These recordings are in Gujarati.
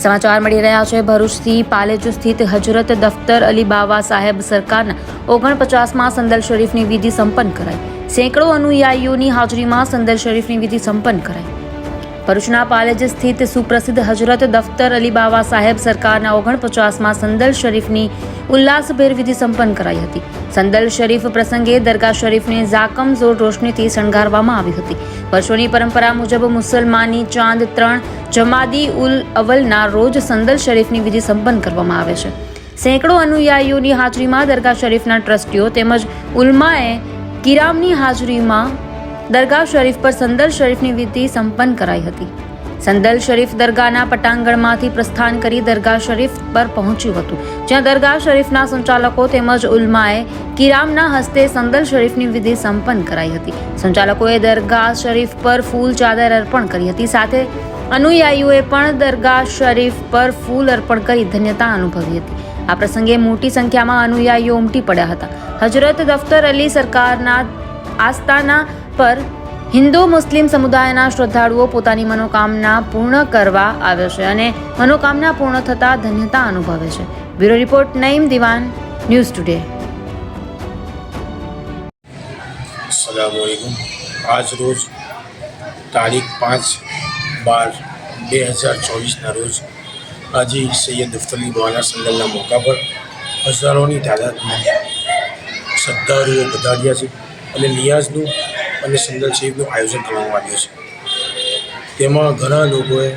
સમાચાર મળી રહ્યા છે. ભરૂચથી પાલેજ સ્થિત હજરત દફતર અલી બાવા સાહેબ સરકારના ઓગણપચાસમાં સંદલ શરીફની વિધિ સંપન્ન કરાઈ. સેંકડો અનુયાયીઓની હાજરીમાં સંદલ શરીફની વિધિ સંપન્ન કરાઈ. ભરૂચના પાલેજ સ્થિત સુપ્રસિદ્ધ હજરત દફતર અલી બાવા સાહેબ સરકારના ઓગણપચાસમાં સંદલ શરીફની ઉલ્લાસભેર વિધિ સંપન્ન કરાઈ હતી. સંદલ શરીફ પ્રસંગે દરગાહ શરીફને ઝાકમ જોર રોશનીથી શણગારવામાં આવી હતી. વર્ષોની પરંપરા મુજબ મુસલમાની ચાંદ ત્રણ જમાદી ઉલ અવલના રોજ સંદલ શરીફની વિધિ સંપન્ન કરવામાં આવે છે. સેંકડો અનુયાયીઓની હાજરીમાં દરગાહ શરીફના ટ્રસ્ટીઓ તેમજ ઉલમાએ કિરામની હાજરીમાં દરગાહ શરીફ પર સંદલ શરીફની વિધિ સંપન્ન કરાઈ હતી. સંદલ શરીફ દરગાહના પટાંગણમાંથી પ્રસ્થાન કરી દરગાહ શરીફ પર પહોંચ્યું હતું, જ્યાં દરગાહ શરીફના સંચાલકો તેમજ ઉલમાએ કિરામના હસ્તે સંદલ શરીફની વિધિ સંપન્ન કરાઈ હતી. સંચાલકોએ દરગાહ શરીફ પર ફૂલ ચાદર અર્પણ કરી હતી, સાથે અનુયાયીઓએ પણ દરગાહ શરીફ પર ફૂલ અર્પણ કરી ધન્યતા અનુભવી હતી. આ પ્રસંગે મોટી સંખ્યામાં અનુયાયીઓ ઉમટી પડ્યા હતા. હજરત દફતર અલી સરકારના આસ્થાના પર હિન્દુ મુસ્લિમ સમુદાયના શ્રદ્ધાળુઓ પોતાની મનોકામના પૂર્ણ કરવા આવે છે અને મનોકામના પૂર્ણ થતાં ધન્યતા અનુભવે છે. બ્યુરો રિપોર્ટ, નઈમ દિવાન, ન્યૂઝ ટુડે. આજ રોજ તારીખ પાંચ બાર બે હજાર ચોવીસના રોજ હાજી સૈયદ અફતલી બાવાના સંગલના મોકા પર હજારોની તાદાદમાં શ્રદ્ધાળુઓ પધાર્યા છે અને નિયાઝનું અને સુંદર શિબિરનું આયોજન કરવામાં આવ્યું છે. તેમાં ઘણા લોકોએ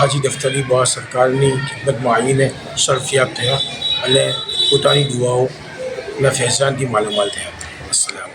હાજી દફતરી બહાર સરકારની ખિદમતમાં આવીને શરફિયાબ થયા અને પોતાની દુઆઓના ફેઝાનથી માલામાલ થયા. અસલામ.